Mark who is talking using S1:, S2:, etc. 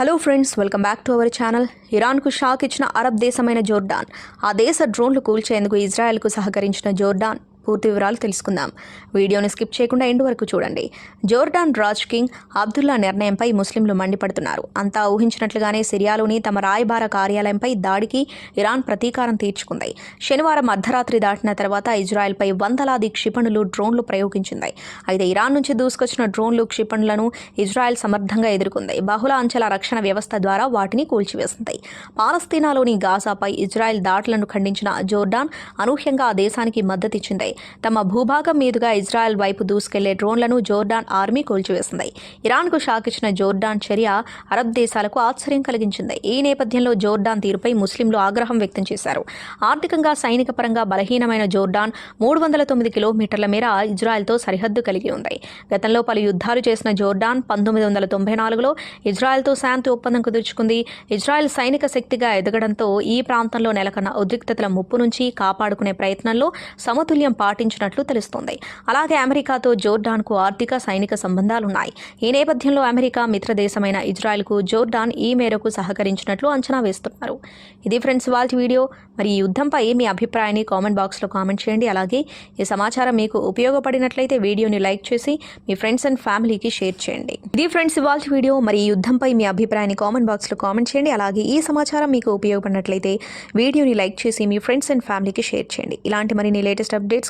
S1: Hello friends welcome back to our channel ఇరాన్కు shock ఇచ్చిన Arab దేశమైన Jordan. ఆ దేశ డ్రోన్లు కూల్చేందుకు ఇజ్రాయెల్కు సహకరించిన జోర్డాన్. పూర్తి వివరాలు తెలుసుకుందాం. వీడియోని స్కిప్ చేయకుండా ఎండ్ వరకు చూడండి. జోర్డాన్ రాజ్ కింగ్ అబ్దుల్లా నిర్ణయంపై ముస్లింలు మండిపడుతున్నారు. అంతా ఊహించినట్లుగానే సిరియాలోని తమ రాయబార కార్యాలయంపై దాడికి ఇరాన్ ప్రతీకారం తీర్చుకుంది. శనివారం అర్ధరాత్రి దాటిన తర్వాత ఇజ్రాయెల్పై వందలాది క్షిపణులు డ్రోన్లు ప్రయోగించింది. అయితే ఇరాన్ నుంచి దూసుకొచ్చిన డ్రోన్లు క్షిపణులను ఇజ్రాయెల్ సమర్థంగా ఎదుర్కొంది. బహుళ అంచెల రక్షణ వ్యవస్థ ద్వారా వాటిని కూల్చివేసింది. పాలస్తీనాలోని గాజాపై ఇజ్రాయెల్ దాడులను ఖండించిన జోర్డాన్ అనూహ్యంగా ఆ దేశానికి మద్దతిచ్చింది. తమ భూభాగం మీదుగా ఇజ్రాయెల్ వైపు దూసుకెళ్ళే డ్రోన్లను జోర్డాన్ ఆర్మీ కూల్చివేసింది. ఇరాన్కు షాక్ ఇచ్చిన జోర్డాన్ చర్య అరబ్ దేశాలకు ఆశ్చర్యం కలిగించింది. ఈ నేపథ్యంలో జోర్డాన్ తీరుపై ముస్లింలు ఆగ్రహం వ్యక్తం చేశారు. ఆర్థికంగా సైనిక పరంగా బలహీనమైన జోర్డాన్ మూడు వందల తొమ్మిది కిలోమీటర్ల మేర ఇజ్రాయెల్తో సరిహద్దు కలిగి ఉంది. గతంలో పలు యుద్ధాలు చేసిన జోర్డాన్ పంతొమ్మిది వందల తొంభై నాలుగులో ఇజ్రాయెల్తో శాంతి ఒప్పందం కుదుర్చుకుంది. ఇజ్రాయెల్ సైనిక శక్తిగా ఎదగడంతో ఈ ప్రాంతంలో నెలకొన్న ఉద్రిక్తతల ముప్పు నుంచి కాపాడుకునే ప్రయత్నంలో సమతుల్యం పాటించినట్లు తెలుస్తోంది. అలాగే అమెరికాతో జోర్డాన్కు ఆర్థిక సైనిక సంబంధాలున్నాయి. ఈ నేపథ్యంలో అమెరికా మిత్రదేశమైన ఇజ్రాయెల్కు జోర్డాన్ ఈ మేరకు సహకరించినట్లు అంచనా వేస్తున్నారు. ఇది ఫ్రెండ్స్ వాళ్ళ వీడియో. మరి ఈ యుద్ధంపై మీ అభిప్రాయాన్ని కామెంట్ బాక్స్లో కామెంట్ చేయండి. అలాగే ఈ సమాచారం మీకు ఉపయోగపడినట్లయితే వీడియోని లైక్ చేసి మీ ఫ్రెండ్స్ అండ్ ఫ్యామిలీకి షేర్ చేయండి. ఇది ఫ్రెండ్స్ ఇవాళ వీడియో. మరి ఈ యుద్ధంపై మీ అభిప్రాయాన్ని కామెంట్ బాక్స్లో కామెంట్ చేయండి. అలాగే ఈ సమాచారం మీకు ఉపయోగపడినట్లయితే వీడియోని లైక్ చేసి మీ ఫ్రెండ్స్ అండ్ ఫ్యామిలీకి షేర్ చేయండి. ఇలాంటి మరిన్ని లేటెస్ట్ అప్డేట్స్